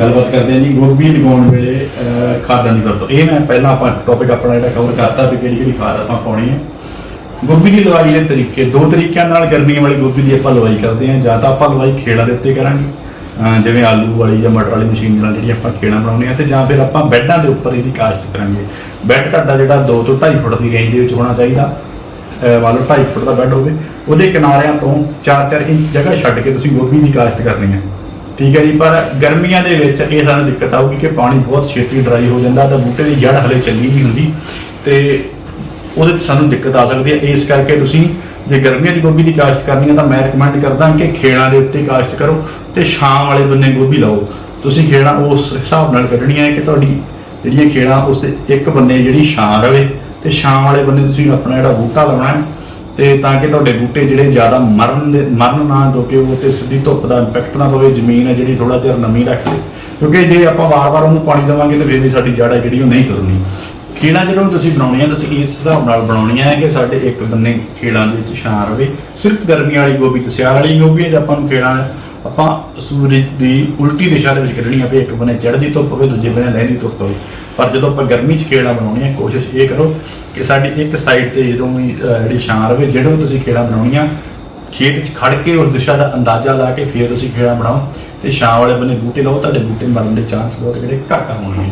ਗੱਲਬਾਤ ਕਰਦੇ ਹਾਂ ਜੀ ਗੋਭੀ ਲਗਾਉਣ ਵੇਲੇ ਖਾਦਾਂ ਦੀ ਵਰਤੋਂ। ਇਹ ਮੈਂ ਪਹਿਲਾਂ ਆਪਾਂ ਟੌਪਿਕ ਆਪਣਾ ਜਿਹੜਾ ਕਵਰ ਕਰਤਾ ਵੀ ਕਿਹੜੀ ਕਿਹੜੀ ਖਾਦ ਆਪਾਂ ਪਾਉਣੀ ਹੈ। ਗੋਭੀ ਦੀ ਲਵਾਈ ਦੇ ਤਰੀਕੇ, ਦੋ ਤਰੀਕਿਆਂ ਨਾਲ ਗਰਮੀਆਂ ਵਾਲੀ ਗੋਭੀ ਦੀ ਆਪਾਂ ਲਵਾਈ ਕਰਦੇ ਹਾਂ। ਜਾਂ ਤਾਂ ਆਪਾਂ ਲਵਾਈ ਖੇੜਾਂ ਦੇ ਉੱਤੇ ਕਰਾਂਗੇ। ਜਿਵੇਂ ਆਲੂ ਵਾਲੀ ਜਾਂ ਮਟਰ ਵਾਲੀ ਮਸ਼ੀਨ ਨਾਲ ਜਿਹੜੀ ਆਪਾਂ ਖੇੜਾਂ ਬਣਾਉਂਦੇ ਆ ਤੇ ਜਾਂ ਫਿਰ ਆਪਾਂ ਬੈੱਡਾਂ ਦੇ ਉੱਪਰ ਇਹਦੀ ਕਾਸ਼ਤ ਕਰਾਂਗੇ। ਬੈੱਡ ਤੁਹਾਡਾ ਜਿਹੜਾ 2 ਤੋਂ 2.5 ਫੁੱਟ ਦੀ ਰੇਂਜ ਦੇ ਵਿੱਚ ਹੋਣਾ ਚਾਹੀਦਾ। ਅਹ, ਮੰਨ ਲਓ 2.5 ਫੁੱਟ ਦਾ ਬੈੱਡ ਹੋਵੇ। ਉਹਦੇ ਕਿਨਾਰਿਆਂ ਤੋਂ 4-4 ਇੰਚ ਜਗ੍ਹਾ ਛੱਡ ਕੇ ਤੁਸੀਂ ਗੋਭੀ ਦੀ ਕਾਸ਼ਤ ਕਰਨੀ ਹੈ। ਠੀਕ ਹੈ ਜੀ, ਪਰ ਗਰਮੀਆਂ ਦੇ ਵਿੱਚ ਇਹ ਸਾਨੂੰ ਦਿੱਕਤ ਆਊਗੀ ਕਿ ਪਾਣੀ ਬਹੁਤ ਛੇਤੀ ਡਰਾਈ ਹੋ ਜਾਂਦਾ ਤਾਂ ਬੂਟੇ ਦੀ ਜੜ ਹਲੇ ਚੱਲੀ ਨਹੀਂ ਹੁੰਦੀ ਤੇ ਉਹਦੇ 'ਚ ਸਾਨੂੰ ਦਿੱਕਤ ਆ ਸਕਦੀ ਹੈ। ਇਸ ਕਰਕੇ ਤੁਸੀਂ ਜੇ ਗਰਮੀਆਂ 'ਚ ਗੋਭੀ ਦੀ ਕਾਸ਼ਤ ਕਰਨੀ ਹੈ ਤਾਂ ਮੈਂ ਰეკਮੈਂਡ ਕਰਦਾ ਕਿ ਖੇੜਾਂ ਦੇ ਉੱਤੇ ਕਾਸ਼ਤ ਕਰੋ ਤੇ ਛਾਂ ਵਾਲੇ ਬੰਨੇ ਗੋਭੀ ਲਾਓ। ਤੁਸੀਂ ਖੇੜਾਂ ਉਸ ਹਿਸਾਬ ਨਾਲ ਕੱਢਣੀਆਂ ਹੈ ਕਿ ਤੁਹਾਡੀ ਜਿਹੜੀਆਂ ਖੇੜਾਂ ਉਸ ਦੇ ਇੱਕ ਬੰਨੇ ਜਿਹੜੀ ਛਾਂ ਰਵੇ ਤੇ ਛਾਂ ਵਾਲੇ ਬੰਨੇ ਤੁਸੀਂ ਆਪਣਾ ਜਿਹੜਾ ਬੂਟਾ ਲਾਉਣਾ ਹੈ ਤੇ ਤਾਂ ਕਿ ਤੁਹਾਡੇ ਬੂਟੇ ਜਿਹੜੇ ਜ਼ਿਆਦਾ ਮਰਨ ਮਰਨ ਨਾ ਕਿਉਂਕਿ ਉਹ ਤੇ ਸਿੱਧੀ ਧੁੱਪ ਦਾ ਇੰਪੈਕਟ ਨਾ ਪਵੇ, ਜ਼ਮੀਨ ਹੈ ਜਿਹੜੀ ਥੋੜਾ ਜਿਹਾ ਨਮੀ ਰੱਖ ਲੇ ਕਿਉਂਕਿ ਜੇ ਆਪਾਂ ਵਾਰ-ਵਾਰ ਉਹਨੂੰ ਪਾਣੀ ਦੇਵਾਂਗੇ ਤੇ ਫਿਰ ਵੀ ਸਾਡੀ ਜੜ ਹੈ ਜਿਹੜੀ ਉਹ ਨਹੀਂ ਤੁਰਨੀ। ਖੇੜਾਂ ਜਦੋਂ ਤੁਸੀਂ ਬਣਾਉਣੀਆਂ, ਤੁਸੀਂ ਇਸ ਹਿਸਾਬ ਨਾਲ ਬਣਾਉਣੀ ਹੈ ਕਿ ਸਾਡੇ ਇੱਕ ਬੰਨੇ ਖੇੜਾਂ ਦੇ ਵਿੱਚ ਛਾਂ ਰਵੇ। ਸਿਰਫ ਗਰਮੀ ਵਾਲੀ ਗੋਭੀ ਤੇ ਸਿਆਲ ਵਾਲੀ ਗੋਭੀ ਹੈ ਜੇ ਆਪਾਂ ਨੂੰ ਖੇੜਾਂ ਆਪਾਂ ਸੂਰਜ ਦੀ ਉਲਟੀ ਦਿਸ਼ਾ ਦੇ ਵਿੱਚ ਕੱਢਣੀ ਆ ਵੀ ਇੱਕ ਬੰਨੇ ਚੜ੍ਹਦੀ ਧੁੱਪ ਹੋਵੇ, ਦੂਜੇ ਬੰਨੇ ਲਹਿੰਦੀ ਧੁੱਪ ਹੋਵੇ। ਪਰ ਜਦੋਂ ਆਪਾਂ ਗਰਮੀ 'ਚ ਖੇਡਾਂ ਬਣਾਉਣੀ ਹੈ ਕੋਸ਼ਿਸ਼ ਇਹ ਕਰੋ ਕਿ ਸਾਡੀ ਇੱਕ ਸਾਈਡ ਤੇ ਜਦੋਂ ਵੀ ਜਿਹੜੀ ਛਾਂ ਰਵੇ, ਜਿਹੜਾ ਵੀ ਤੁਸੀਂ ਖੇੜਾ ਬਣਾਉਣੀਆਂ, ਖੇਤ 'ਚ ਖੜ ਕੇ ਉਸ ਦਿਸ਼ਾ ਦਾ ਅੰਦਾਜ਼ਾ ਲਾ ਕੇ ਫਿਰ ਤੁਸੀਂ ਖੇੜਾ ਬਣਾਓ ਤੇ ਛਾਂ ਵਾਲੇ ਬੰਨੇ ਬੂਟੇ ਲਾਓ, ਤੁਹਾਡੇ ਬੂਟੇ ਮਰਨ ਦੇ ਚਾਂਸ ਬਹੁਤ ਜਿਹੜੇ ਘੱਟ ਹੋਣਗੇ